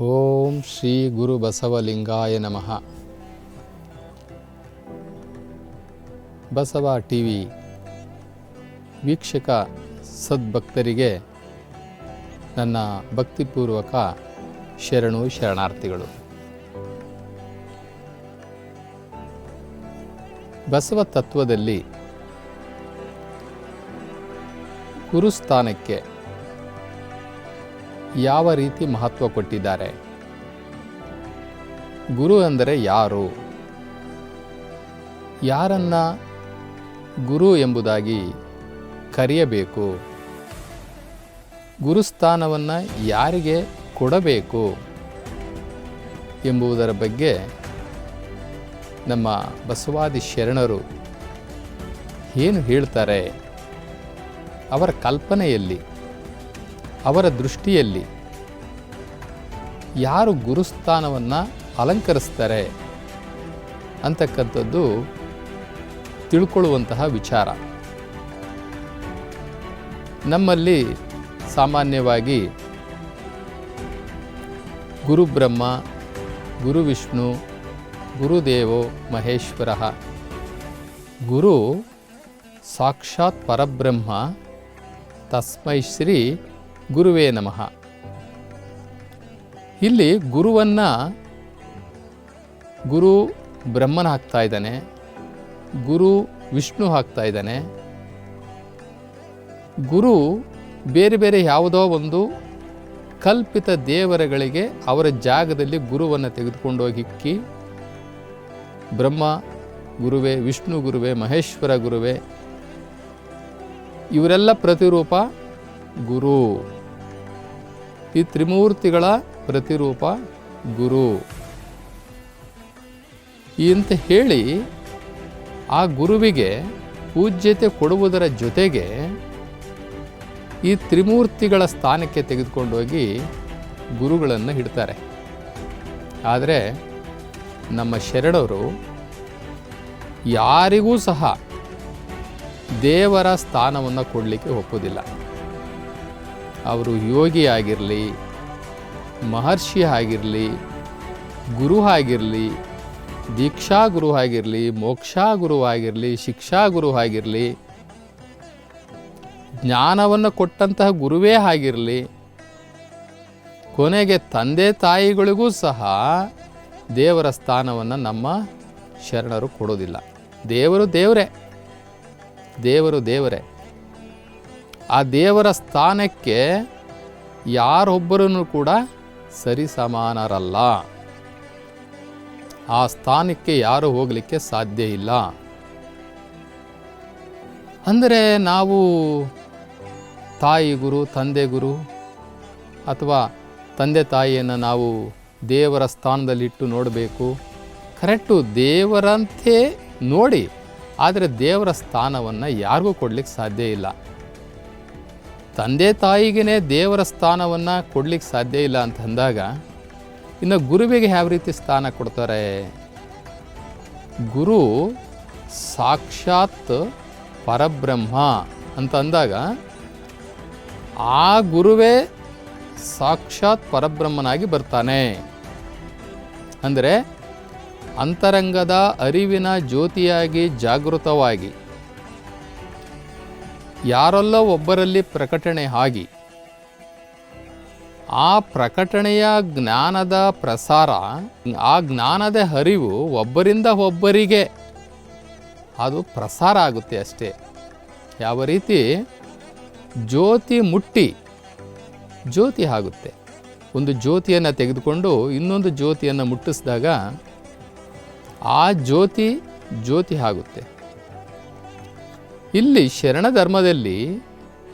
ಓಂ ಶ್ರೀ ಗುರು ಬಸವಲಿಂಗಾಯ ನಮಃ. Basava T V ವೀಕ್ಷಕ ಸದ್ಭಕ್ತರಿಗೆ ನನ್ನ ಭಕ್ತಿಪೂರ್ವಕ ಶರಣು ಶರಣಾರ್ಥಿಗಳು. ಬಸವ ತತ್ವದಲ್ಲಿ ಗುರುಸ್ಥಾನಕ್ಕೆ ಯಾವ ರೀತಿ ಮಹತ್ವ ಕೊಟ್ಟಿದ್ದಾರೆ? ಗುರು ಅಂದರೆ ಯಾರು? ಯಾರನ್ನ ಗುರು ಎಂಬುದಾಗಿ ಕರೆಯಬೇಕು? ಗುರುಸ್ಥಾನವನ್ನು ಯಾರಿಗೆ ಕೊಡಬೇಕು ಎಂಬುದರ ಬಗ್ಗೆ ನಮ್ಮ ಬಸವಾದಿ ಶರಣರು ಏನು ಹೇಳ್ತಾರೆ? ಅವರ ಕಲ್ಪನೆಯಲ್ಲಿ ಅವರ ದೃಷ್ಟಿಯಲ್ಲಿ ಯಾರು ಗುರುಸ್ಥಾನವನ್ನು ಅಲಂಕರಿಸ್ತಾರೆ ಅಂತಕ್ಕಂಥದ್ದು ತಿಳ್ಕೊಳ್ಳುವಂತಹ ವಿಚಾರ. ನಮ್ಮಲ್ಲಿ ಸಾಮಾನ್ಯವಾಗಿ ಗುರುಬ್ರಹ್ಮ, ಗುರು ವಿಷ್ಣು ಗುರುದೇವೋ ಮಹೇಶ್ವರ, ಗುರು ಸಾಕ್ಷಾತ್ ಪರಬ್ರಹ್ಮ, ತಸ್ಮೈ ಶ್ರೀ ಗುರುವೇ ನಮಃ. ಇಲ್ಲಿ ಗುರುವನ್ನ ಗುರು ಬ್ರಹ್ಮನ ಹಾಕ್ತಾ ಇದ್ದಾನೆ, ಗುರು ವಿಷ್ಣು ಹಾಕ್ತಾ ಇದ್ದಾನೆ. ಗುರು ಬೇರೆ ಬೇರೆ ಯಾವುದೋ ಒಂದು ಕಲ್ಪಿತ ದೇವರಗಳಿಗೆ ಅವರ ಜಾಗದಲ್ಲಿ ಗುರುವನ್ನು ತೆಗೆದುಕೊಂಡೋಗಿಕ್ಕಿ ಬ್ರಹ್ಮ ಗುರುವೇ, ವಿಷ್ಣು ಗುರುವೇ, ಮಹೇಶ್ವರ ಗುರುವೇ, ಇವರೆಲ್ಲ ಪ್ರತಿರೂಪ ಗುರು. ಈ ತ್ರಿಮೂರ್ತಿಗಳ ಪ್ರತಿರೂಪ ಗುರು. ಅಂತ ಹೇಳಿ ಆ ಗುರುವಿಗೆ ಪೂಜ್ಯತೆ ಕೊಡುವುದರ ಜೊತೆಗೆ ಈ ತ್ರಿಮೂರ್ತಿಗಳ ಸ್ಥಾನಕ್ಕೆ ತೆಗೆದುಕೊಂಡೋಗಿ ಗುರುಗಳನ್ನು ಇಡ್ತಾರೆ. ಆದರೆ ನಮ್ಮ ಶರಣರು ಯಾರಿಗೂ ಸಹ ದೇವರ ಸ್ಥಾನವನ್ನು ಕೊಡಲಿಕ್ಕೆ ಒಪ್ಪೋದಿಲ್ಲ. ಅವರು ಯೋಗಿ ಆಗಿರಲಿ, ಮಹರ್ಷಿ ಆಗಿರಲಿ, ಗುರು ಆಗಿರಲಿ ದೀಕ್ಷಾ ಗುರು ಆಗಿರಲಿ ಮೋಕ್ಷಾ ಗುರು ಆಗಿರಲಿ ಶಿಕ್ಷಾ ಗುರು ಆಗಿರಲಿ, ಜ್ಞಾನವನ್ನು ಕೊಟ್ಟಂತಹ ಗುರುವೇ ಆಗಿರಲಿ, ಕೊನೆಗೆ ತಂದೆ ತಾಯಿಗಳಿಗೂ ಸಹ ದೇವರ ಸ್ಥಾನವನ್ನು ನಮ್ಮ ಶರಣರು ಕೊಡೋದಿಲ್ಲ. ದೇವರು ದೇವರೇ. ದೇವರು ದೇವರೇ. ಆ ದೇವರ ಸ್ಥಾನಕ್ಕೆ ಯಾರೊಬ್ಬರೂ ಕೂಡ ಸರಿ ಸಮಾನರಲ್ಲ ಆ ಸ್ಥಾನಕ್ಕೆ ಯಾರು ಹೋಗಲಿಕ್ಕೆ ಸಾಧ್ಯ ಇಲ್ಲ. ಅಂದರೆ ನಾವು ತಾಯಿ ಗುರು, ತಂದೆ ಗುರು ಅಥವಾ ತಂದೆ ತಾಯಿಯನ್ನು ನಾವು ದೇವರ ಸ್ಥಾನದಲ್ಲಿಟ್ಟು ನೋಡಬೇಕು. ಕರೆಕ್ಟು ದೇವರಂತೆ ನೋಡಿ, ಆದರೆ ದೇವರ ಸ್ಥಾನವನ್ನು ಯಾರಿಗೂ ಕೊಡಲಿಕ್ಕೆ ಸಾಧ್ಯ ಇಲ್ಲ. ತಂದೆ ತಾಯಿಗೇ ದೇವರ ಸ್ಥಾನವನ್ನು ಕೊಡ್ಲಿಕ್ಕೆ ಸಾಧ್ಯ ಇಲ್ಲ ಅಂತ ಅಂದಾಗ, ಇನ್ನು ಗುರುವಿಗೆ ಯಾವ ರೀತಿ ಸ್ಥಾನ ಕೊಡ್ತಾರೆ? ಗುರು ಸಾಕ್ಷಾತ್ ಪರಬ್ರಹ್ಮ ಅಂತ ಅಂದಾಗ, ಆ ಗುರುವೇ ಸಾಕ್ಷಾತ್ ಪರಬ್ರಹ್ಮನಾಗಿ ಬರ್ತಾನೆ. ಅಂದರೆ ಅಂತರಂಗದ ಅರಿವಿನ ಜ್ಯೋತಿಯಾಗಿ ಜಾಗೃತವಾಗಿ ಯಾರಲ್ಲೋ ಒಬ್ಬರಲ್ಲಿ ಪ್ರಕಟಣೆ ಆಗಿ, ಆ ಪ್ರಕಟಣೆಯ ಜ್ಞಾನದ ಪ್ರಸಾರ, ಆ ಜ್ಞಾನದ ಹರಿವು ಒಬ್ಬರಿಂದ ಒಬ್ಬರಿಗೆ, ಅದು ಪ್ರಸಾರ ಆಗುತ್ತೆ ಅಷ್ಟೇ. ಯಾವ ರೀತಿ? ಜ್ಯೋತಿ ಮುಟ್ಟಿ, ಜ್ಯೋತಿ ಆಗುತ್ತೆ. ಒಂದು ಜ್ಯೋತಿಯನ್ನು ತೆಗೆದುಕೊಂಡು ಇನ್ನೊಂದು ಜ್ಯೋತಿಯನ್ನು ಮುಟ್ಟಿಸಿದಾಗ, ಆ ಜ್ಯೋತಿ ಜ್ಯೋತಿ ಆಗುತ್ತೆ. ಇಲ್ಲಿ ಶರಣ ಧರ್ಮದಲ್ಲಿ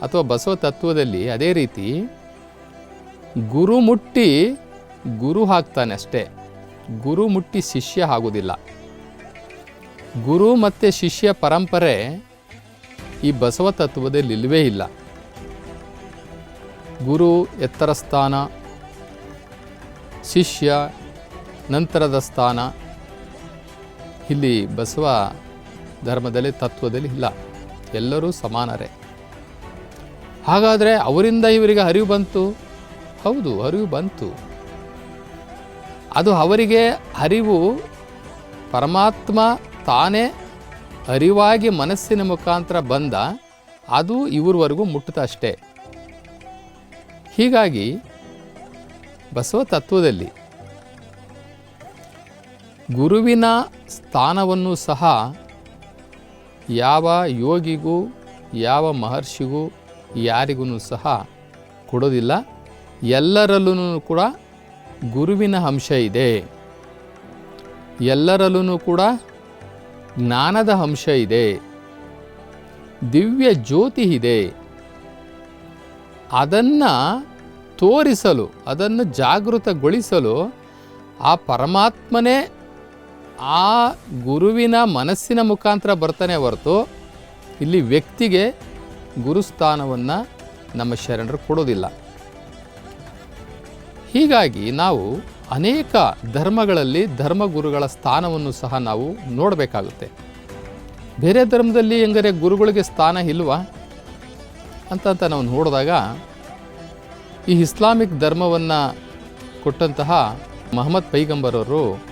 ಅಥವಾ ಬಸವ ತತ್ವದಲ್ಲಿ ಅದೇ ರೀತಿ ಗುರು ಮುಟ್ಟಿ ಗುರು ಹಾಕ್ತಾನೆ ಅಷ್ಟೇ. ಗುರು ಮುಟ್ಟಿ ಶಿಷ್ಯ ಆಗೋದಿಲ್ಲ ಗುರು ಮತ್ತು ಶಿಷ್ಯ ಪರಂಪರೆ ಈ ಬಸವ ತತ್ವದಲ್ಲಿ ಇಲ್ಲವೇ ಇಲ್ಲ. ಗುರು ಎತ್ತರ ಸ್ಥಾನ, ಶಿಷ್ಯ ನಂತರದ ಸ್ಥಾನ. ಇಲ್ಲಿ ಬಸವ ಧರ್ಮದಲ್ಲಿ ತತ್ವದಲ್ಲಿ ಇಲ್ಲ. ಎಲ್ಲರೂ ಸಮಾನರೇ. ಹಾಗಾದರೆ ಅವರಿಂದ ಇವರಿಗೆ ಅರಿವು ಬಂತು? ಹೌದು, ಅರಿವು ಬಂತು. ಅದು ಅವರಿಗೆ ಅರಿವು ಪರಮಾತ್ಮ ತಾನೇ ಅರಿವಾಗಿ ಮನಸ್ಸಿನ ಮುಖಾಂತರ ಬಂದ, ಅದು ಇವ್ರವರೆಗೂ ಮುಟ್ಟುತ್ತಷ್ಟೇ ಹೀಗಾಗಿ ಬಸವ ತತ್ವದಲ್ಲಿ ಗುರುವಿನ ಸ್ಥಾನವನ್ನು ಸಹ ಯಾವ ಯೋಗಿಗೂ, ಯಾವ ಮಹರ್ಷಿಗೂ ಯಾರಿಗೂ ಸಹ ಕೊಡೋದಿಲ್ಲ. ಎಲ್ಲರಲ್ಲೂ ಕೂಡ ಗುರುವಿನ ಅಂಶ ಇದೆ. ಎಲ್ಲರಲ್ಲೂ ಕೂಡ ಜ್ಞಾನದ ಅಂಶ ಇದೆ. ದಿವ್ಯ ಜ್ಯೋತಿ ಇದೆ. ಅದನ್ನು ತೋರಿಸಲು, ಅದನ್ನು ಜಾಗೃತಗೊಳಿಸಲು ಆ ಪರಮಾತ್ಮನೇ ಆ ಗುರುವಿನ ಮನಸ್ಸಿನ ಮುಖಾಂತರ ಬರ್ತಾನೆ ಹೊರತು ಇಲ್ಲಿ ವ್ಯಕ್ತಿಗೆ ಗುರುಸ್ಥಾನವನ್ನು ನಮ್ಮ ಶರಣರು ಕೊಡೋದಿಲ್ಲ. ಹೀಗಾಗಿ ನಾವು ಅನೇಕ ಧರ್ಮಗಳಲ್ಲಿ ಧರ್ಮಗುರುಗಳ ಸ್ಥಾನವನ್ನು ಸಹ ನಾವು ನೋಡಬೇಕಾಗುತ್ತೆ. ಬೇರೆ ಧರ್ಮದಲ್ಲಿ ಹೆಂಗರೆ ಗುರುಗಳಿಗೆ ಸ್ಥಾನ ಇಲ್ವಾ? ಅಂತಂತ ನಾವು ನೋಡಿದಾಗ ಈ ಇಸ್ಲಾಮಿಕ್ ಧರ್ಮವನ್ನು ಕೊಟ್ಟಂತಹ ಮಹಮ್ಮದ್ ಪೈಗಂಬರ್ ಅವರು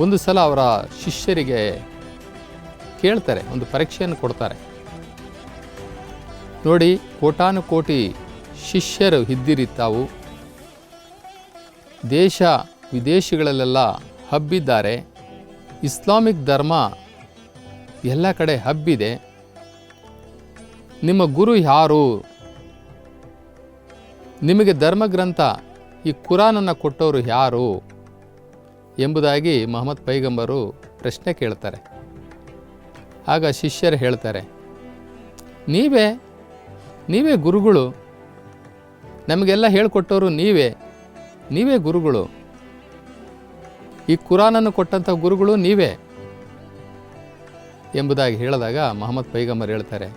ಒಂದು ಸಲ ಅವರ ಶಿಷ್ಯರಿಗೆ ಕೇಳ್ತಾರೆ, ಒಂದು ಪರೀಕ್ಷೆಯನ್ನು ಕೊಡ್ತಾರೆ. ನೋಡಿ, ಕೋಟಾನುಕೋಟಿ ಶಿಷ್ಯರು ಇದ್ದಿರಿ ತಾವು ದೇಶ ವಿದೇಶಗಳಲ್ಲೆಲ್ಲ ಹಬ್ಬಿದ್ದಾರೆ. ಇಸ್ಲಾಮಿಕ್ ಧರ್ಮ ಎಲ್ಲ ಕಡೆ ಹಬ್ಬಿದೆ. ನಿಮ್ಮ ಗುರು ಯಾರು? ನಿಮಗೆ ಧರ್ಮಗ್ರಂಥ ಈ ಕುರಾನನ್ನು ಕೊಟ್ಟವರು ಯಾರು? ಎಂಬುದಾಗಿ ಮಹಮ್ಮದ್ ಪೈಗಂಬರು ಪ್ರಶ್ನೆ ಕೇಳ್ತಾರೆ. ಆಗ ಶಿಷ್ಯರು ಹೇಳ್ತಾರೆ, ನೀವೇ ನೀವೇ ಗುರುಗಳು. ನಮಗೆಲ್ಲ ಹೇಳಿಕೊಟ್ಟವರು ನೀವೇ ನೀವೇ ಗುರುಗಳು. ಈ ಕುರಾನನ್ನು ಕೊಟ್ಟಂಥ ಗುರುಗಳು ನೀವೇ. ಎಂಬುದಾಗಿ ಹೇಳಿದಾಗ ಮಹಮ್ಮದ್ ಪೈಗಂಬರ್ ಹೇಳ್ತಾರೆ,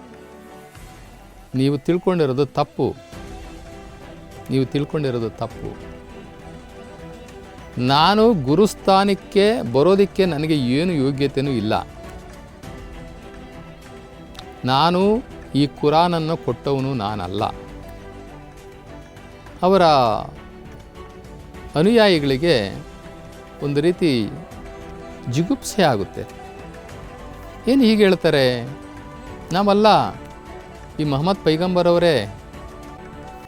ನೀವು ತಿಳ್ಕೊಂಡಿರೋದು ತಪ್ಪು. ನೀವು ತಿಳ್ಕೊಂಡಿರೋದು ತಪ್ಪು. ನಾನು ಗುರುಸ್ಥಾನಕ್ಕೆ ಬರೋದಕ್ಕೆ ನನಗೆ ಏನು ಯೋಗ್ಯತೆಯೂ ಇಲ್ಲ. ನಾನು ಈ ಕುರಾನನ್ನು ಕೊಟ್ಟವನು ನಾನಲ್ಲ. ಅವರ ಅನುಯಾಯಿಗಳಿಗೆ ಒಂದು ರೀತಿ ಜಿಗುಪ್ಸೆ ಆಗುತ್ತೆ. ಏನು ಹೀಗೆ ಹೇಳ್ತಾರೆ? ನಾವಲ್ಲ ಈ ಮಹಮ್ಮದ್ ಪೈಗಂಬರವರೇ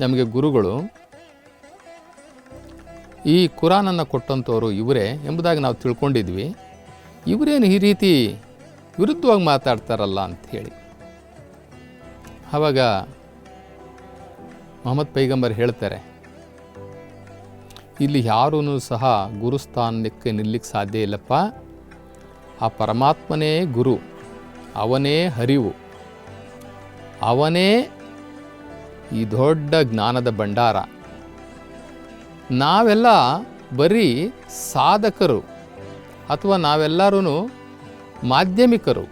ನಮಗೆ ಗುರುಗಳು. ಈ ಕುರಾನನ್ನು ಕೊಟ್ಟಂಥವರು ಇವರೇ ಎಂಬುದಾಗಿ ನಾವು ತಿಳ್ಕೊಂಡಿದ್ವಿ. ಇವರೇನು ಈ ರೀತಿ ವಿರುದ್ಧವಾಗಿ ಮಾತಾಡ್ತಾರಲ್ಲ ಅಂತ ಹೇಳಿ. ಆವಾಗ ಮೊಹಮ್ಮದ್ ಪೈಗಂಬರ್ ಹೇಳ್ತಾರೆ, ಇಲ್ಲಿ ಯಾರೂ ಸಹ ಗುರುಸ್ಥಾನಕ್ಕೆ ನಿಲ್ಲಕ್ಕೆ ಸಾಧ್ಯ ಇಲ್ಲಪ್ಪ. ಆ ಪರಮಾತ್ಮನೇ ಗುರು, ಅವನೇ ಹರಿವು, ಅವನೇ ಈ ದೊಡ್ಡ ಜ್ಞಾನದ ಭಂಡಾರ. ನಾವೆಲ್ಲ ಬರೀ ಸಾಧಕರು ಅಥವಾ ನಾವೆಲ್ಲರೂ ಮಾಧ್ಯಮಿಕರು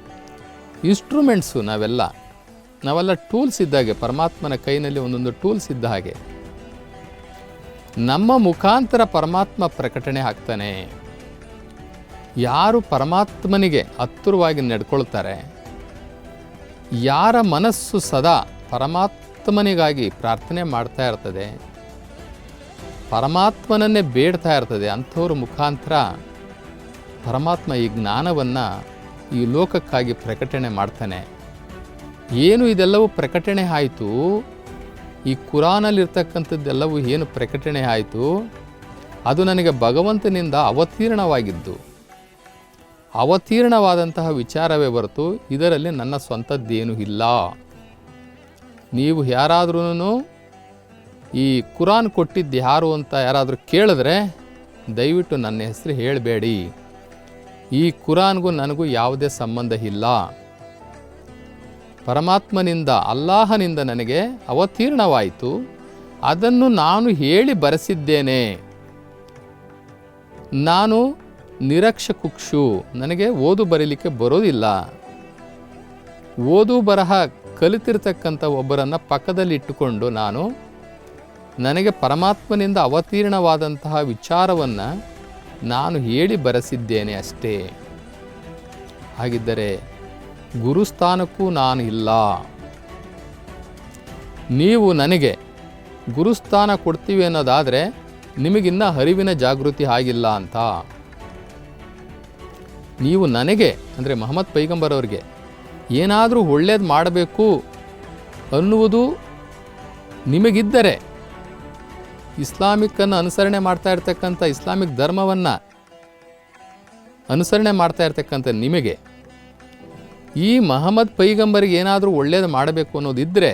ಇನ್ಸ್ಟ್ರೂಮೆಂಟ್ಸು ನಾವೆಲ್ಲ. ನಾವೆಲ್ಲ ಟೂಲ್ಸ್ ಇದ್ದ ಹಾಗೆ, ಪರಮಾತ್ಮನ ಕೈನಲ್ಲಿ ಒಂದೊಂದು ಟೂಲ್ಸ್ ಇದ್ದ ಹಾಗೆ. ನಮ್ಮ ಮುಖಾಂತರ ಪರಮಾತ್ಮ ಪ್ರಕಟಣೆ ಆಗ್ತಾನೆ. ಯಾರು ಪರಮಾತ್ಮನಿಗೆ ಹತ್ತಿರವಾಗಿ ನಡ್ಕೊಳ್ತಾರೆ, ಯಾರ ಮನಸ್ಸು ಸದಾ ಪರಮಾತ್ಮನಿಗಾಗಿ ಪ್ರಾರ್ಥನೆ ಮಾಡ್ತಾ ಇರ್ತದೆ ಪರಮಾತ್ಮನನ್ನೇ ಬೇಡ್ತಾ ಇರ್ತದೆ, ಅಂಥವ್ರ ಮುಖಾಂತರ ಪರಮಾತ್ಮ ಈ ಜ್ಞಾನವನ್ನು ಈ ಲೋಕಕ್ಕಾಗಿ ಪ್ರಕಟಣೆ ಮಾಡ್ತಾನೆ. ಏನು ಇದೆಲ್ಲವೂ ಪ್ರಕಟಣೆ ಆಯಿತು? ಈ ಕುರಾನಲ್ಲಿರ್ತಕ್ಕಂಥದ್ದೆಲ್ಲವೂ ಏನು ಪ್ರಕಟಣೆ ಆಯಿತು? ಅದು ನನಗೆ ಭಗವಂತನಿಂದ ಅವತೀರ್ಣವಾಗಿದ್ದು. ಅವತೀರ್ಣವಾದಂತಹ ವಿಚಾರವೇ ಹೊರತು ಇದರಲ್ಲಿ ನನ್ನ ಸ್ವಂತದ್ದೇನೂ ಇಲ್ಲ. ನೀವು ಯಾರಾದ್ರೂ ಈ ಕುರಾನ್ ಕೊಟ್ಟಿದ್ದು ಯಾರು ಅಂತ ಯಾರಾದರೂ ಕೇಳಿದ್ರೆ ದಯವಿಟ್ಟು ನನ್ನ ಹೆಸರು ಹೇಳಬೇಡಿ. ಈ ಕುರಾನ್ಗೂ ನನಗೂ ಯಾವುದೇ ಸಂಬಂಧ ಇಲ್ಲ. ಪರಮಾತ್ಮನಿಂದ, ಅಲ್ಲಾಹನಿಂದ ನನಗೆ ಅವತೀರ್ಣವಾಯಿತು. ಅದನ್ನು ನಾನು ಹೇಳಿ ಬರೆಸಿದ್ದೇನೆ. ನಾನು ನಿರಕ್ಷಕುಕ್ಷು, ನನಗೆ ಓದು ಬರೀಲಿಕ್ಕೆ ಬರೋದಿಲ್ಲ. ಓದು ಬರಹ ಕಲಿತಿರ್ತಕ್ಕಂಥ ಒಬ್ಬರನ್ನು ಪಕ್ಕದಲ್ಲಿ ಇಟ್ಟುಕೊಂಡು ನಾನು ನನಗೆ ಪರಮಾತ್ಮನಿಂದ ಅವತೀರ್ಣವಾದಂತಹ ವಿಚಾರವನ್ನು ನಾನು ಹೇಳಿ ಬರೆಸಿದ್ದೇನೆ ಅಷ್ಟೇ. ಹಾಗಿದ್ದರೆ ಗುರುಸ್ಥಾನಕ್ಕೂ ನಾನು ಇಲ್ಲ. ನೀವು ನನಗೆ ಗುರುಸ್ಥಾನ ಕೊಡ್ತೀವಿ ಅನ್ನೋದಾದರೆ ನಿಮಗಿನ್ನ ಹರಿವಿನ ಜಾಗೃತಿ ಆಗಿಲ್ಲ ಅಂತ. ನೀವು ನನಗೆ, ಅಂದರೆ ಮಹಮ್ಮದ್ ಪೈಗಂಬರ್ ಅವರಿಗೆ, ಏನಾದರೂ ಒಳ್ಳೇದು ಮಾಡಬೇಕು ಅನ್ನುವುದು ನಿಮಗಿದ್ದರೆ ಇಸ್ಲಾಮಿಕ್ಕನ್ನು ಅನುಸರಣೆ ಮಾಡ್ತಾ ಇರ್ತಕ್ಕಂಥ ಇಸ್ಲಾಮಿಕ್ ಧರ್ಮವನ್ನು ಅನುಸರಣೆ ಮಾಡ್ತಾ ಇರ್ತಕ್ಕಂಥ ನಿಮಗೆ ಈ ಮಹಮ್ಮದ್ ಪೈಗಂಬರಿಗೆ ಏನಾದರೂ ಒಳ್ಳೇದು ಮಾಡಬೇಕು ಅನ್ನೋದಿದ್ದರೆ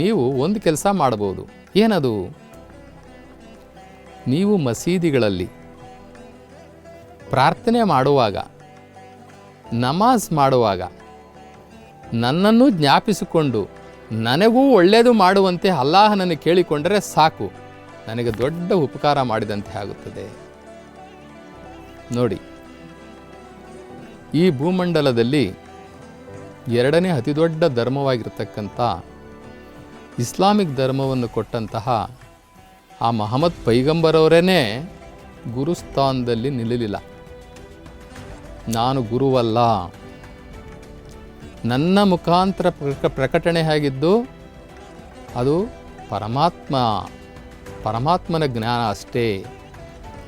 ನೀವು ಒಂದು ಕೆಲಸ ಮಾಡ್ಬೋದು ಏನದು? ನೀವು ಮಸೀದಿಗಳಲ್ಲಿ ಪ್ರಾರ್ಥನೆ ಮಾಡುವಾಗ, ನಮಾಜ್ ಮಾಡುವಾಗ ನನ್ನನ್ನು ಜ್ಞಾಪಿಸಿಕೊಂಡು ನನಗೂ ಒಳ್ಳೆಯದು ಮಾಡುವಂತೆ ಅಲ್ಲಾಹನನ್ನು ಕೇಳಿಕೊಂಡರೆ ಸಾಕು. ನನಗೆ ದೊಡ್ಡ ಉಪಕಾರ ಮಾಡಿದಂತೆ ಆಗುತ್ತದೆ. ನೋಡಿ, ಈ ಭೂಮಂಡಲದಲ್ಲಿ ಎರಡನೇ ಅತಿದೊಡ್ಡ ಧರ್ಮವಾಗಿರ್ತಕ್ಕಂಥ ಇಸ್ಲಾಮಿಕ್ ಧರ್ಮವನ್ನು ಕೊಟ್ಟಂತಹ ಆ ಮಹಮ್ಮದ್ ಪೈಗಂಬರವರೇ ಗುರುಸ್ಥಾನದಲ್ಲಿ ನಿಲ್ಲಲಿಲ್ಲ. ನಾನು ಗುರುವಲ್ಲ. ನನ್ನ ಮುಖಾಂತರ ಪ್ರಕ, ಪ್ರಕಟಣೆ ಆಗಿದ್ದು ಅದು ಪರಮಾತ್ಮ. ಪರಮಾತ್ಮನ ಜ್ಞಾನ ಅಷ್ಟೇ.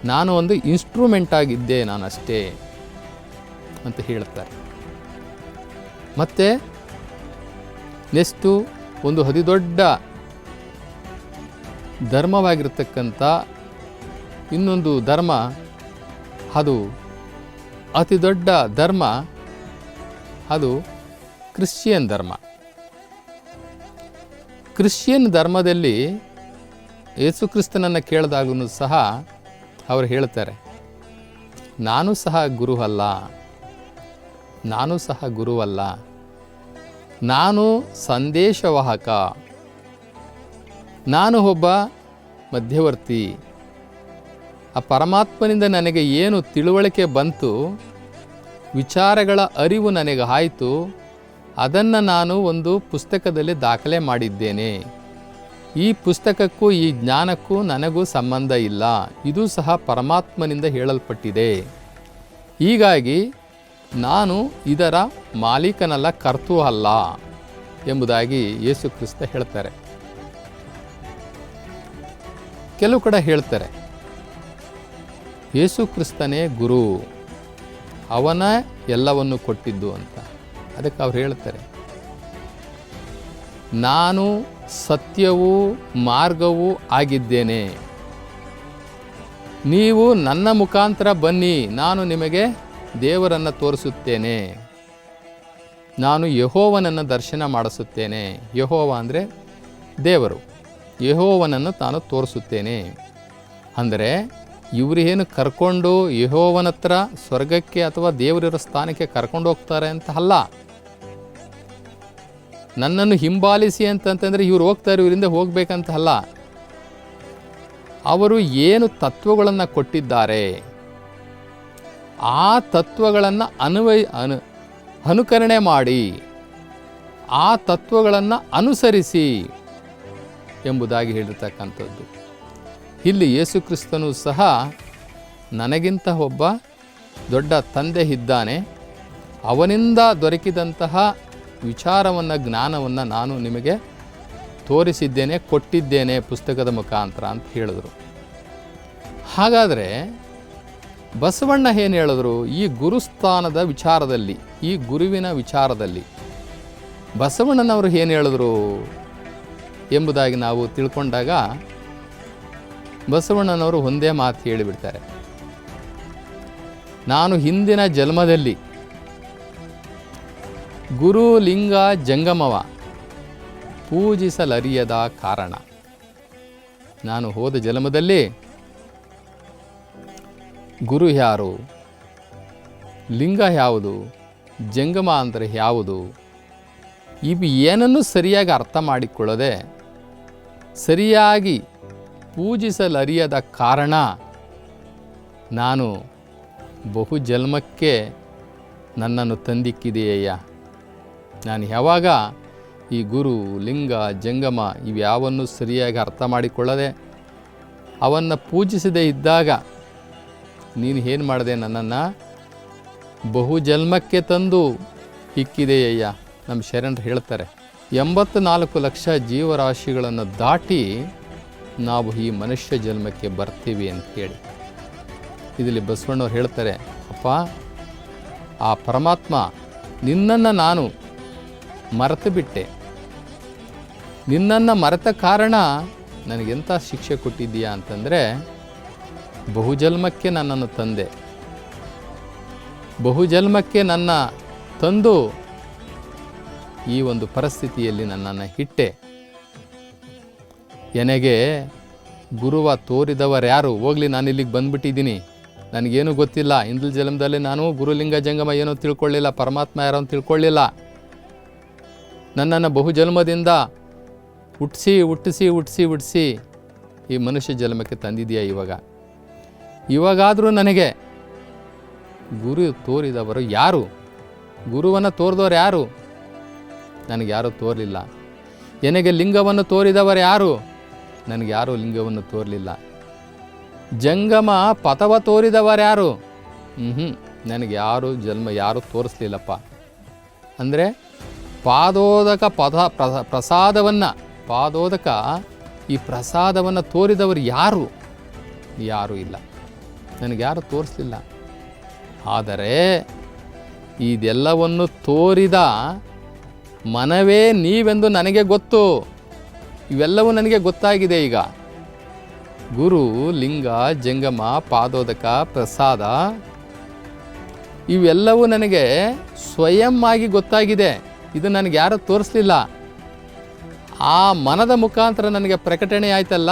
ನಾನು ಒಂದು ಇನ್ಸ್ಟ್ರೂಮೆಂಟ್ ಆಗಿದ್ದೆ ನಾನು ಅಷ್ಟೇ ಅಂತ ಹೇಳ್ತಾರೆ. ಮತ್ತು ನೆಕ್ಸ್ಟು ಒಂದು ಅತಿದೊಡ್ಡ ಧರ್ಮವಾಗಿರ್ತಕ್ಕಂಥ ಇನ್ನೊಂದು ಧರ್ಮ ಅದು ಅತಿ ದೊಡ್ಡ ಧರ್ಮ ಅದು ಕ್ರಿಶ್ಚಿಯನ್ ಧರ್ಮ. ಕ್ರಿಶ್ಚಿಯನ್ ಧರ್ಮದಲ್ಲಿ ಯೇಸು ಕ್ರಿಸ್ತನನ್ನು ಕೇಳಿದಾಗೂ ಸಹ ಅವರು ಹೇಳ್ತಾರೆ, ನಾನು ಸಹ ಗುರು ಅಲ್ಲ, ನಾನು ಸಹ ಗುರುವಲ್ಲ ನಾನು ಸಂದೇಶವಾಹಕ, ನಾನು ಒಬ್ಬ ಮಧ್ಯವರ್ತಿ, ಆ ಪರಮಾತ್ಮನಿಂದ ನನಗೆ ಏನು ತಿಳುವಳಿಕೆ ಬಂತು, ವಿಚಾರಗಳ ಅರಿವು ನನಗೆ ಆಯಿತು ಅದನ್ನು ನಾನು ಒಂದು ಪುಸ್ತಕದಲ್ಲಿ ದಾಖಲೆ ಮಾಡಿದ್ದೇನೆ. ಈ ಪುಸ್ತಕಕ್ಕೂ ಈ ಜ್ಞಾನಕ್ಕೂ ನನಗೂ ಸಂಬಂಧ ಇಲ್ಲ. ಇದು ಸಹ ಪರಮಾತ್ಮನಿಂದ ಹೇಳಲ್ಪಟ್ಟಿದೆ. ಹೀಗಾಗಿ ನಾನು ಇದರ ಮಾಲೀಕನಲ್ಲ, ಕರ್ತೂ ಅಲ್ಲ ಎಂಬುದಾಗಿ ಯೇಸು ಕ್ರಿಸ್ತ ಹೇಳ್ತಾರೆ. ಕೆಲವು ಕಡೆ ಹೇಳ್ತಾರೆ, ಯೇಸು ಕ್ರಿಸ್ತನೇ ಗುರು, ಅವನ ಎಲ್ಲವನ್ನು ಕೊಟ್ಟಿದ್ದು ಅಂತ. ಅದಕ್ಕೆ ಅವ್ರು ಹೇಳ್ತಾರೆ, ನಾನು ಸತ್ಯವೂ ಮಾರ್ಗವೂ ಆಗಿದ್ದೇನೆ. ನೀವು ನನ್ನ ಮುಖಾಂತರ ಬನ್ನಿ, ನಾನು ನಿಮಗೆ ದೇವರನ್ನು ತೋರಿಸುತ್ತೇನೆ. ನಾನು ಯಹೋವನನ್ನು ದರ್ಶನ ಮಾಡಿಸುತ್ತೇನೆ. ಯಹೋವ ಅಂದರೆ ದೇವರು. ಯಹೋವನನ್ನು ತಾನು ತೋರಿಸುತ್ತೇನೆ. ಅಂದರೆ ಇವರೇನು ಕರ್ಕೊಂಡು ಯಹೋವನ ಹತ್ರ ಸ್ವರ್ಗಕ್ಕೆ ಅಥವಾ ದೇವರಿರೋ ಸ್ಥಾನಕ್ಕೆ ಕರ್ಕೊಂಡು ಹೋಗ್ತಾರೆ ಅಂತ ಅಲ್ಲ ನನ್ನನ್ನು ಹಿಂಬಾಲಿಸಿ ಅಂತಂತಂದರೆ ಇವ್ರು ಹೋಗ್ತಾರೆ ಇವರಿಂದ ಹೋಗಬೇಕಂತಲ್ಲ. ಅವರು ಏನು ತತ್ವಗಳನ್ನು ಕೊಟ್ಟಿದ್ದಾರೆ? ಆ ತತ್ವಗಳನ್ನು ಅನ್ವಯ ಅನು ಅನುಕರಣೆ ಮಾಡಿ, ಆ ತತ್ವಗಳನ್ನು ಅನುಸರಿಸಿ ಎಂಬುದಾಗಿ ಹೇಳಿರ್ತಕ್ಕಂಥದ್ದು. ಇಲ್ಲಿ ಯೇಸು ಕ್ರಿಸ್ತನು ಸಹ ನನಗಿಂತ ಒಬ್ಬ ದೊಡ್ಡ ತಂದೆ ಇದ್ದಾನೆ. ಅವನಿಂದ ದೊರಕಿದಂತಹ ವಿಚಾರವನ್ನು, ಜ್ಞಾನವನ್ನು ನಾನು ನಿಮಗೆ ತೋರಿಸಿದ್ದೇನೆ, ಕೊಟ್ಟಿದ್ದೇನೆ ಪುಸ್ತಕದ ಮುಖಾಂತರ ಅಂತ ಹೇಳಿದರು. ಹಾಗಾದರೆ ಬಸವಣ್ಣ ಏನು ಹೇಳಿದ್ರು? ಈ ಗುರುಸ್ಥಾನದ ವಿಚಾರದಲ್ಲಿ, ಈ ಗುರುವಿನ ವಿಚಾರದಲ್ಲಿ ಬಸವಣ್ಣನವರು ಏನು ಹೇಳಿದ್ರು ಎಂಬುದಾಗಿ ನಾವು ತಿಳ್ಕೊಂಡಾಗ ಬಸವಣ್ಣನವರು ಒಂದೇ ಮಾತು ಹೇಳಿಬಿಡ್ತಾರೆ. ನಾನು ಹಿಂದಿನ ಜನ್ಮದಲ್ಲಿ ಗುರು ಲಿಂಗ ಜಂಗಮವ. ಪೂಜಿಸಲರಿಯದ ಕಾರಣ. ನಾನು ಹೋದ ಜನ್ಮದಲ್ಲಿ ಗುರು ಯಾರು? ಲಿಂಗ ಯಾವುದು? ಜಂಗಮ ಅಂದರೆ ಯಾವುದು? ಇವು ಏನನ್ನು ಸರಿಯಾಗಿ ಅರ್ಥ ಮಾಡಿಕೊಳ್ಳದೆ ಸರಿಯಾಗಿ ಪೂಜಿಸಲರಿಯದ ಕಾರಣ ನಾನು ಬಹು ಜನ್ಮಕ್ಕೆ ನನ್ನನ್ನು ತಂದಿಕ್ಕಿದೆಯಯ್ಯ. ನಾನು ಯಾವಾಗ ಈ ಗುರು, ಲಿಂಗ, ಜಂಗಮ ಇವ್ಯಾವನ್ನು ಸರಿಯಾಗಿ ಅರ್ಥ ಮಾಡಿಕೊಳ್ಳದೆ ಅವನ್ನು ಪೂಜಿಸದೇ ಇದ್ದಾಗ ನೀನು ಏನು ಮಾಡಿದೆ ನನ್ನನ್ನು? ಬಹು ಜನ್ಮಕ್ಕೆ ತಂದು ಇಕ್ಕಿದೆಯಯ್ಯ ನಮ್ಮ ಶರಣರು ಹೇಳ್ತಾರೆ. ಎಂಬತ್ತು ನಾಲ್ಕು ಲಕ್ಷ ಜೀವರಾಶಿಗಳನ್ನು ದಾಟಿ ನಾವು ಈ ಮನುಷ್ಯ ಜನ್ಮಕ್ಕೆ ಬರ್ತೀವಿ ಅಂತ ಹೇಳಿ. ಇದರಲ್ಲಿ ಬಸವಣ್ಣವ್ರು ಹೇಳ್ತಾರೆ, ಅಪ್ಪ, ಆ ಪರಮಾತ್ಮ ನಿನ್ನನ್ನು ನಾನು ಮರೆತು ಬಿಟ್ಟೆ. ನಿನ್ನನ್ನು ಮರೆತ ಕಾರಣ ನನಗೆಂಥ ಶಿಕ್ಷೆ ಕೊಟ್ಟಿದ್ದೀಯಾ ಅಂತಂದರೆ, ಬಹುಜನ್ಮಕ್ಕೆ ನನ್ನನ್ನು ತಂದೆ. ಬಹುಜನ್ಮಕ್ಕೆ ನನ್ನ ತಂದು ಈ ಒಂದು ಪರಿಸ್ಥಿತಿಯಲ್ಲಿ ನನ್ನನ್ನು ಇಟ್ಟೆ. ಎನೆಗೆ ಗುರುವ ತೋರಿದವರ್ಯಾರು ಹೋಗಲಿ, ನಾನು ಇಲ್ಲಿಗೆ ಬಂದುಬಿಟ್ಟಿದ್ದೀನಿ. ನನಗೇನು ಗೊತ್ತಿಲ್ಲ. ಹಿಂದೂ ಜನ್ಮದಲ್ಲಿ ನಾನು ಗುರುಲಿಂಗ ಜಂಗಮ ಏನೂ ತಿಳ್ಕೊಳ್ಳಿಲ್ಲ, ಪರಮಾತ್ಮ ಯಾರೋ ತಿಳ್ಕೊಳ್ಳಿಲ್ಲ. ನನ್ನನ್ನು ಬಹುಜನ್ಮದಿಂದ ಹುಟ್ಟಿಸಿ ಹುಟ್ಟಿಸಿ ಹುಟ್ಟಿಸಿ ಹುಟ್ಟಿಸಿ ಈ ಮನುಷ್ಯ ಜನ್ಮಕ್ಕೆ ತಂದಿದೆಯಾ ಇವಾಗ? ಇವಾಗಾದರೂ ನನಗೆ ಗುರು ತೋರಿದವರು ಯಾರು? ಗುರುವನ್ನು ತೋರಿದವರು ಯಾರು? ನನಗೆ ಯಾರು ತೋರಲಿಲ್ಲ. ನನಗೆ ಲಿಂಗವನ್ನು ತೋರಿದವರು ಯಾರು? ನನಗೆ ಯಾರು ಲಿಂಗವನ್ನು ತೋರಲಿಲ್ಲ. ಜಂಗಮ ಪಥವ ತೋರಿದವರು ಯಾರು? ಹ್ಞೂ ನನಗೆ ಯಾರು ಜನ್ಮ ಯಾರೂ ತೋರಿಸ್ಲಿಲ್ಲಪ್ಪ. ಅಂದರೆ ಪಾದೋದಕ ಪದ ಪ್ರಸ- ಪ್ರಸಾದವನ್ನು, ಪಾದೋದಕ ಈ ಪ್ರಸಾದವನ್ನು ತೋರಿದವರು ಯಾರು? ಯಾರೂ ಇಲ್ಲ. ನನಗೆ ಯಾರು ತೋರಿಸಲಿಲ್ಲ. ಆದರೆ ಇದೆಲ್ಲವನ್ನು ತೋರಿದ ಮನವೇ ನೀವೆಂದು ನನಗೆ ಗೊತ್ತು. ಇವೆಲ್ಲವೂ ನನಗೆ ಗೊತ್ತಾಗಿದೆ ಈಗ. ಗುರು, ಲಿಂಗ, ಜಂಗಮ, ಪಾದೋದಕ, ಪ್ರಸಾದ, ಇವೆಲ್ಲವೂ ನನಗೆ ಸ್ವಯಂ ಆಗಿ ಗೊತ್ತಾಗಿದೆ. ಇದು ನನಗೆ ಯಾರು ತೋರಿಸ್ಲಿಲ್ಲ. ಆ ಮನದ ಮುಖಾಂತರ ನನಗೆ ಪ್ರಕಟಣೆ ಆಯ್ತಲ್ಲ?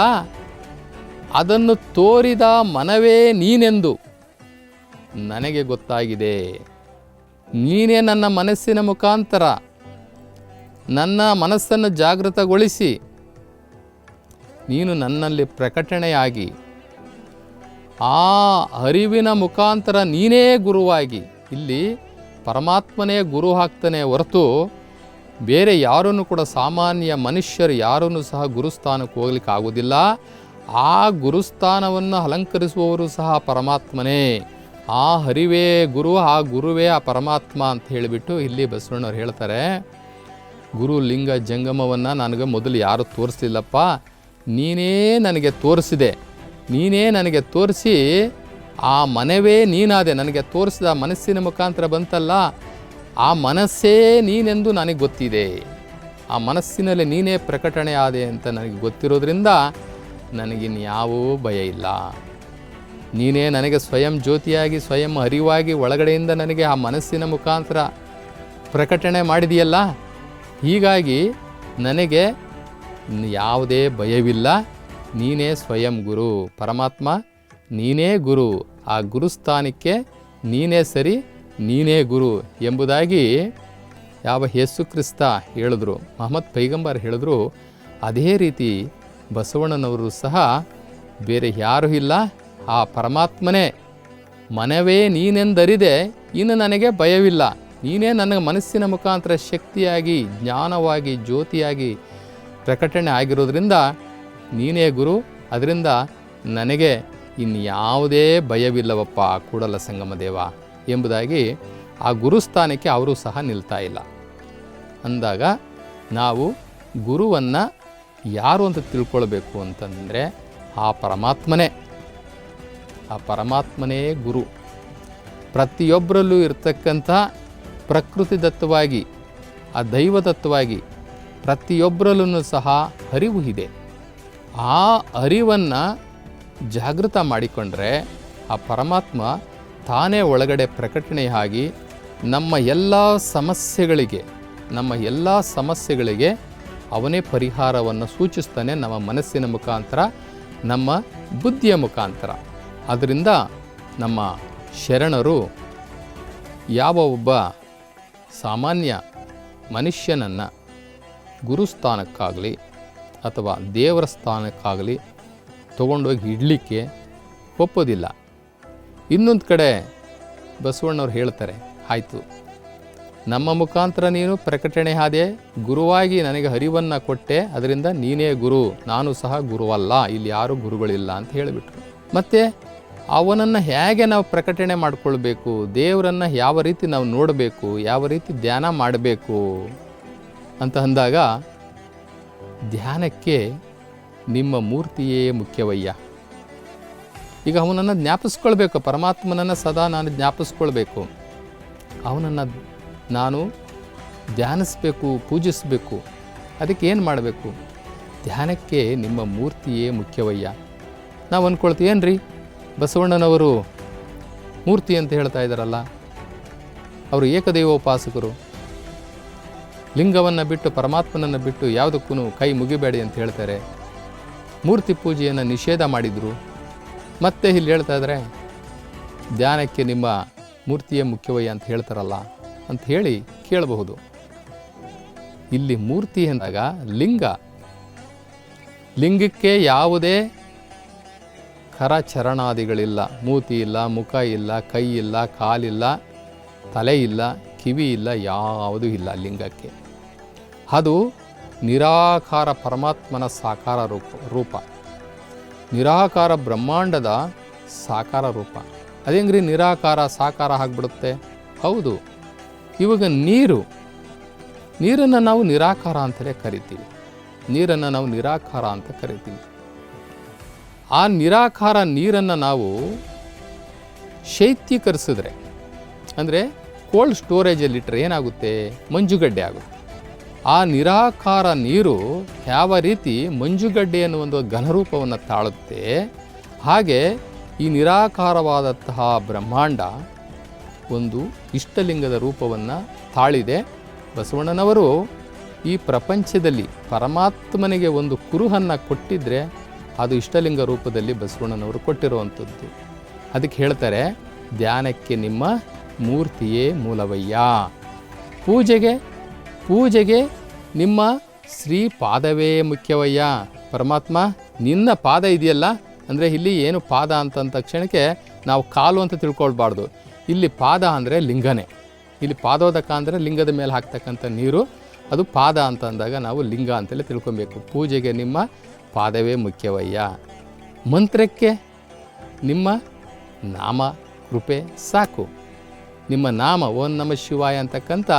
ಅದನ್ನು ತೋರಿದ ಮನವೇ ನೀನೆಂದು. ನನಗೆ ಗೊತ್ತಾಗಿದೆ. ನೀನೇ ನನ್ನ ಮನಸ್ಸಿನ ಮುಖಾಂತರ ನನ್ನ ಮನಸ್ಸನ್ನು ಜಾಗೃತಗೊಳಿಸಿ. ನೀನು ನನ್ನಲ್ಲಿ ಪ್ರಕಟಣೆಯಾಗಿ. ಆ ಅರಿವಿನ ಮುಖಾಂತರ ನೀನೇ ಗುರುವಾಗಿ. ಇಲ್ಲಿ ಪರಮಾತ್ಮನೇ ಗುರು ಹಾಕ್ತಾನೆ ಹೊರತು ಬೇರೆ ಯಾರನ್ನು ಕೂಡ ಸಾಮಾನ್ಯ ಮನುಷ್ಯರು ಯಾರನ್ನು ಸಹ ಗುರುಸ್ಥಾನಕ್ಕೆ ಹೋಗ್ಲಿಕ್ಕೆ ಆಗೋದಿಲ್ಲ ಆ ಗುರುಸ್ಥಾನವನ್ನು ಅಲಂಕರಿಸುವವರು ಸಹ ಪರಮಾತ್ಮನೇ. ಆ ಹರಿವೇ ಗುರು, ಆ ಗುರುವೇ ಆ ಪರಮಾತ್ಮ ಅಂತ ಹೇಳಿಬಿಟ್ಟು ಇಲ್ಲಿ ಬಸವಣ್ಣವ್ರು ಹೇಳ್ತಾರೆ. ಗುರು ಲಿಂಗ ಜಂಗಮವನ್ನು ನನಗೆ ಮೊದಲು ಯಾರು ತೋರಿಸಲಿಲ್ಲಪ್ಪ. ನೀನೇ ನನಗೆ ತೋರಿಸಿದೆ. ನೀನೇ ನನಗೆ ತೋರಿಸಿ ಆ ಮನವೇ ನೀನಾದೆ. ನನಗೆ ತೋರಿಸಿದ ಮನಸ್ಸಿನ ಮುಖಾಂತರ ಬಂತಲ್ಲ. ಆ ಮನಸ್ಸೇ ನೀನೆಂದು ನನಗೆ ಗೊತ್ತಿದೆ. ಆ ಮನಸ್ಸಿನಲ್ಲಿ ನೀನೇ ಪ್ರಕಟಣೆ ಆದೆ ಅಂತ ನನಗೆ ಗೊತ್ತಿರೋದ್ರಿಂದ ನನಗಿನ್ಯಾವೂ ಭಯ ಇಲ್ಲ. ನೀನೇ ನನಗೆ ಸ್ವಯಂ ಜ್ಯೋತಿಯಾಗಿ, ಸ್ವಯಂ ಅರಿವಾಗಿ ಒಳಗಡೆಯಿಂದ ನನಗೆ ಆ ಮನಸ್ಸಿನ ಮುಖಾಂತರ ಪ್ರಕಟಣೆ ಮಾಡಿದೆಯಲ್ಲ. ಹೀಗಾಗಿ ನನಗೆ ಯಾವುದೇ ಭಯವಿಲ್ಲ. ನೀನೇ ಸ್ವಯಂ ಗುರು. ಪರಮಾತ್ಮ, ನೀನೇ ಗುರು. ಆ ಗುರುಸ್ಥಾನಕ್ಕೆ ನೀನೇ ಸರಿ, ನೀನೇ ಗುರು ಎಂಬುದಾಗಿ ಯಾವ ಯೇಸು ಕ್ರಿಸ್ತ ಹೇಳಿದ್ರು, ಮಹಮ್ಮದ್ ಪೈಗಂಬರ್ ಹೇಳಿದ್ರು, ಅದೇ ರೀತಿ ಬಸವಣ್ಣನವರು ಸಹ ಬೇರೆ ಯಾರೂ ಇಲ್ಲ, ಆ ಪರಮಾತ್ಮನೇ. ಮನವೇ ನೀನೆಂದರಿದೆ, ಇನ್ನು ನನಗೆ ಭಯವಿಲ್ಲ. ನೀನೇ ನನ್ನ ಮನಸ್ಸಿನ ಮುಖಾಂತರ ಶಕ್ತಿಯಾಗಿ, ಜ್ಞಾನವಾಗಿ, ಜ್ಯೋತಿಯಾಗಿ ಪ್ರಕಟಣೆ ಆಗಿರೋದ್ರಿಂದ ನೀನೇ ಗುರು, ಅದರಿಂದ ನನಗೆ ಇನ್ಯಾವುದೇ ಭಯವಿಲ್ಲವಪ್ಪ ಕೂಡಲ ಸಂಗಮ ದೇವ ಎಂಬುದಾಗಿ ಆ ಗುರುಸ್ಥಾನಕ್ಕೆ ಅವರು ಸಹ ನಿಲ್ತಾ ಇಲ್ಲ. ಅಂದಾಗ ನಾವು ಗುರುವನ್ನು ಯಾರು ಅಂತ ತಿಳ್ಕೊಳ್ಬೇಕು ಅಂತಂದರೆ ಆ ಪರಮಾತ್ಮನೇ. ಆ ಪರಮಾತ್ಮನೇ ಗುರು. ಪ್ರತಿಯೊಬ್ಬರಲ್ಲೂ ಇರತಕ್ಕಂಥ ಪ್ರಕೃತಿ ದತ್ತವಾಗಿ, ಆ ದೈವದತ್ತವಾಗಿ ಪ್ರತಿಯೊಬ್ಬರಲ್ಲೂ ಸಹ ಅರಿವು ಇದೆ. ಆ ಅರಿವನ್ನು ಜಾಗೃತ ಮಾಡಿಕೊಂಡ್ರೆ ಆ ಪರಮಾತ್ಮ ತಾನೇ ಒಳಗಡೆ ಪ್ರಕಟಣೆಯಾಗಿ ನಮ್ಮ ಎಲ್ಲ ಸಮಸ್ಯೆಗಳಿಗೆ, ನಮ್ಮ ಎಲ್ಲ ಸಮಸ್ಯೆಗಳಿಗೆ ಅವನೇ ಪರಿಹಾರವನ್ನು ಸೂಚಿಸ್ತಾನೆ ನಮ್ಮ ಮನಸ್ಸಿನ ಮುಖಾಂತರ, ನಮ್ಮ ಬುದ್ಧಿಯ ಮುಖಾಂತರ. ಅದರಿಂದ ನಮ್ಮ ಶರಣರು ಯಾವ ಒಬ್ಬ ಸಾಮಾನ್ಯ ಮನುಷ್ಯನನ್ನು ಗುರುಸ್ಥಾನಕ್ಕಾಗಲಿ ಅಥವಾ ದೇವರ ಸ್ಥಾನಕ್ಕಾಗಲಿ ತಗೊಂಡೋಗಿ ಇಡಲಿಕ್ಕೆ ಒಪ್ಪೋದಿಲ್ಲ. ಇನ್ನೊಂದು ಕಡೆ ಬಸವಣ್ಣವ್ರು ಹೇಳ್ತಾರೆ, ಆಯಿತು. ನಮ್ಮ ಮುಖಾಂತರ ನೀನು ಪ್ರಕಟಣೆ ಆದೆ ಗುರುವಾಗಿ ನನಗೆ ಹರಿವನ್ನು ಕೊಟ್ಟೆ, ಅದರಿಂದ ನೀನೇ ಗುರು, ನಾನು ಸಹ ಗುರುವಲ್ಲ, ಇಲ್ಲಿ ಯಾರೂ ಗುರುಗಳಿಲ್ಲ ಅಂತ ಹೇಳಿಬಿಟ್ರು. ಮತ್ತು ಅವನನ್ನು ಹೇಗೆ ನಾವು ಪ್ರಕಟಣೆ ಮಾಡಿಕೊಳ್ಬೇಕು, ದೇವರನ್ನು ಯಾವ ರೀತಿ ನಾವು ನೋಡಬೇಕು, ಯಾವ ರೀತಿ ಧ್ಯಾನ ಮಾಡಬೇಕು ಅಂತ ಅಂದಾಗ ಧ್ಯಾನಕ್ಕೆ ನಿಮ್ಮ ಮೂರ್ತಿಯೇ ಮುಖ್ಯವಯ್ಯ. ಈಗ ಅವನನ್ನು ಜ್ಞಾಪಿಸ್ಕೊಳ್ಬೇಕು, ಪರಮಾತ್ಮನನ್ನು ಸದಾ ನಾನು ಜ್ಞಾಪಿಸ್ಕೊಳ್ಬೇಕು. ಅವನನ್ನು ನಾನು ಧ್ಯಾನಿಸ್ಬೇಕು, ಪೂಜಿಸಬೇಕು. ಅದಕ್ಕೆ ಏನು ಮಾಡಬೇಕು? ಧ್ಯಾನಕ್ಕೆ ನಿಮ್ಮ ಮೂರ್ತಿಯೇ ಮುಖ್ಯವಯ್ಯ. ನಾವು ಅಂದ್ಕೊಳ್ತೀವಿ ರೀ ಬಸವಣ್ಣನವರು ಮೂರ್ತಿ ಅಂತ ಹೇಳ್ತಾ ಇದ್ದಾರಲ್ಲ, ಅವರು ಏಕದೈವೋಪಾಸಕರು. ಲಿಂಗವನ್ನು ಬಿಟ್ಟು ಪರಮಾತ್ಮನನ್ನು ಬಿಟ್ಟು ಯಾವುದಕ್ಕೂ ಕೈ ಮುಗಿಬೇಡಿ ಅಂತ ಹೇಳ್ತಾರೆ. ಮೂರ್ತಿ ಪೂಜೆಯನ್ನು ನಿಷೇಧ ಮಾಡಿದರು. ಮತ್ತೆ ಇಲ್ಲಿ ಹೇಳ್ತಾ ಇದ್ದಾರೆ ಧ್ಯಾನಕ್ಕೆ ನಿಮ್ಮ ಮೂರ್ತಿಯೇ ಮುಖ್ಯವಯ್ಯ ಅಂತ ಹೇಳ್ತಾರಲ್ಲ, ಅಂತ ಹೇಳಿ ಕೇಳಬಹುದು. ಇಲ್ಲಿ ಮೂರ್ತಿ ಅಂದಾಗ ಲಿಂಗ. ಲಿಂಗಕ್ಕೆ ಯಾವುದೇ ಕರಚರಣಾದಿಗಳಿಲ್ಲ. ಮೂತಿ ಇಲ್ಲ, ಮುಖ ಇಲ್ಲ, ಕೈ ಇಲ್ಲ, ಕಾಲಿಲ್ಲ, ತಲೆ ಇಲ್ಲ, ಕಿವಿ ಇಲ್ಲ, ಯಾವುದೂ ಇಲ್ಲ ಲಿಂಗಕ್ಕೆ. ಅದು ನಿರಾಕಾರ ಪರಮಾತ್ಮನ ಸಾಕಾರ ರೂಪ ರೂಪ. ನಿರಾಕಾರ ಬ್ರಹ್ಮಾಂಡದ ಸಾಕಾರ ರೂಪ. ಅದೇಂಗ್ರಿ ನಿರಾಕಾರ, ಸಾಕಾರ ಆಗಿಬಿಡುತ್ತೆ? ಹೌದು. ಇವಾಗ ನೀರು, ನೀರನ್ನು ನಾವು ನಿರಾಕಾರ ಅಂತಲೇ ಕರಿತೀವಿ. ನೀರನ್ನು ನಾವು ನಿರಾಕಾರ ಅಂತ ಕರಿತೀವಿ. ಆ ನಿರಾಕಾರ ನೀರನ್ನು ನಾವು ಶೈತ್ಯೀಕರಿಸಿದ್ರೆ, ಅಂದರೆ ಕೋಲ್ಡ್ ಸ್ಟೋರೇಜಲ್ಲಿಟ್ಟರೆ ಏನಾಗುತ್ತೆ? ಮಂಜುಗಡ್ಡೆ ಆಗುತ್ತೆ. ಆ ನಿರಾಕಾರ ನೀರು ಯಾವ ರೀತಿ ಮಂಜುಗಡ್ಡೆ ಅನ್ನುವ ಒಂದು ಘನರೂಪವನ್ನು ತಾಳುತ್ತೆ? ಹಾಗೆ ಈ ನಿರಾಕಾರವಾದಂತಹ ಬ್ರಹ್ಮಾಂಡ ಒಂದು ಇಷ್ಟಲಿಂಗದ ರೂಪವನ್ನು ತಾಳಿದೆ. ಬಸವಣ್ಣನವರು ಈ ಪ್ರಪಂಚದಲ್ಲಿ ಪರಮಾತ್ಮನಿಗೆ ಒಂದು ಕುರುಹನ್ನು ಕೊಟ್ಟಿದ್ದರೆ ಅದು ಇಷ್ಟಲಿಂಗ ರೂಪದಲ್ಲಿ ಬಸವಣ್ಣನವರು ಕೊಟ್ಟಿರುವಂಥದ್ದು. ಅದಕ್ಕೆ ಹೇಳ್ತಾರೆ, ಧ್ಯಾನಕ್ಕೆ ನಿಮ್ಮ ಮೂರ್ತಿಯೇ ಮೂಲವಯ್ಯ. ಪೂಜೆಗೆ ಪೂಜೆಗೆ ನಿಮ್ಮ ಶ್ರೀ ಪಾದವೇ ಮುಖ್ಯವಯ್ಯ. ಪರಮಾತ್ಮ, ನಿನ್ನ ಪಾದ ಇದೆಯಲ್ಲ? ಅಂದರೆ ಇಲ್ಲಿ ಏನು ಪಾದ ಅಂತಂದ ತಕ್ಷಣಕ್ಕೆ ನಾವು ಕಾಲು ಅಂತ ತಿಳ್ಕೊಳ್ಬಾರ್ದು. ಇಲ್ಲಿ ಪಾದ ಅಂದರೆ ಲಿಂಗನೇ. ಇಲ್ಲಿ ಪಾದೋದಕ ಅಂದರೆ ಲಿಂಗದ ಮೇಲೆ ಹಾಕ್ತಕ್ಕಂಥ ನೀರು. ಅದು ಪಾದ ಅಂತ ಅಂದಾಗ ನಾವು ಲಿಂಗ ಅಂತಲೇ ತಿಳ್ಕೊಬೇಕು. ಪೂಜೆಗೆ ನಿಮ್ಮ ಪಾದವೇ ಮುಖ್ಯವಯ್ಯ. ಮಂತ್ರಕ್ಕೆ ನಿಮ್ಮ ನಾಮ, ಕೃಪೆ ಸಾಕು. ನಿಮ್ಮ ನಾಮ ಓಂ ನಮ ಶಿವಾಯ ಅಂತಕ್ಕಂಥ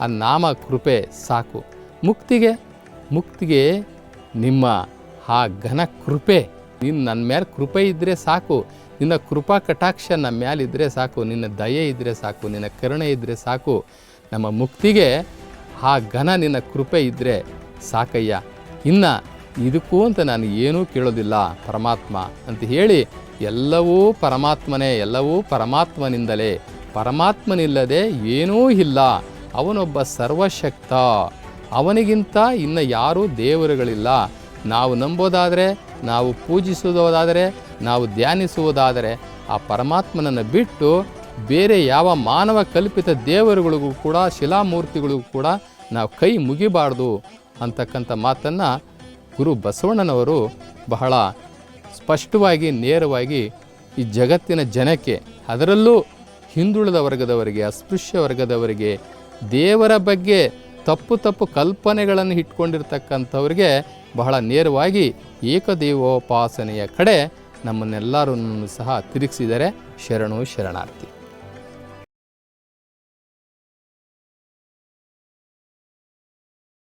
ಆ ನಾಮ ಕೃಪೆ ಸಾಕು. ಮುಕ್ತಿಗೆ ಮುಕ್ತಿಗೆ ನಿಮ್ಮ ಆ ಘನ ಕೃಪೆ. ನಿನ್ನ ನನ್ನ ಮೇಲೆ ಕೃಪೆ ಇದ್ದರೆ ಸಾಕು. ನಿನ್ನ ಕೃಪಾ ಕಟಾಕ್ಷ ನಮ್ಮ ಮೇಲಿದ್ದರೆ ಸಾಕು. ನಿನ್ನ ದಯೆ ಇದ್ದರೆ ಸಾಕು. ನಿನ್ನ ಕರುಣೆ ಇದ್ದರೆ ಸಾಕು. ನಮ್ಮ ಮುಕ್ತಿಗೆ ಆ ಘನ ನಿನ್ನ ಕೃಪೆ ಇದ್ದರೆ ಸಾಕಯ್ಯ. ಇನ್ನು ಇದಕ್ಕೂ ಅಂತ ನಾನು ಏನೂ ಕೇಳೋದಿಲ್ಲ. ಪರಮಾತ್ಮ ಅಂತ ಹೇಳಿ ಎಲ್ಲವೂ ಪರಮಾತ್ಮನೇ, ಎಲ್ಲವೂ ಪರಮಾತ್ಮನಿಂದಲೇ. ಪರಮಾತ್ಮನಿಲ್ಲದೆ ಏನೂ ಇಲ್ಲ. ಅವನೊಬ್ಬ ಸರ್ವಶಕ್ತ. ಅವನಿಗಿಂತ ಇನ್ನು ಯಾರೂ ದೇವರುಗಳಿಲ್ಲ. ನಾವು ನಂಬೋದಾದರೆ, ನಾವು ಪೂಜಿಸುವುದಾದರೆ, ನಾವು ಧ್ಯಾನಿಸುವುದಾದರೆ ಆ ಪರಮಾತ್ಮನನ್ನು ಬಿಟ್ಟು ಬೇರೆ ಯಾವ ಮಾನವ ಕಲ್ಪಿತ ದೇವರುಗಳಿಗೂ ಕೂಡ, ಶಿಲಾಮೂರ್ತಿಗಳಿಗೂ ಕೂಡ ನಾವು ಕೈ ಮುಗಿಬಾರ್ದು ಅಂತಕ್ಕಂಥ ಮಾತನ್ನು ಗುರು ಬಸವಣ್ಣನವರು ಬಹಳ ಸ್ಪಷ್ಟವಾಗಿ, ನೇರವಾಗಿ ಈ ಜಗತ್ತಿನ ಜನಕ್ಕೆ, ಅದರಲ್ಲೂ ಹಿಂದುಳಿದ ವರ್ಗದವರಿಗೆ, ಅಸ್ಪೃಶ್ಯ ವರ್ಗದವರಿಗೆ ದೇವರ ಬಗ್ಗೆ ತಪ್ಪು ತಪ್ಪು ಕಲ್ಪನೆಗಳನ್ನು ಇಟ್ಕೊಂಡಿರ್ತಕ್ಕಂಥವ್ರಿಗೆ ಬಹಳ ನೇರವಾಗಿ ಏಕದೇವೋಪಾಸನೆಯ ಕಡೆ ನಮ್ಮನ್ನೆಲ್ಲರನ್ನು ಸಹ ತಿರುಗಿಸಿದರೆ ಶರಣು ಶರಣಾರ್ಥಿ.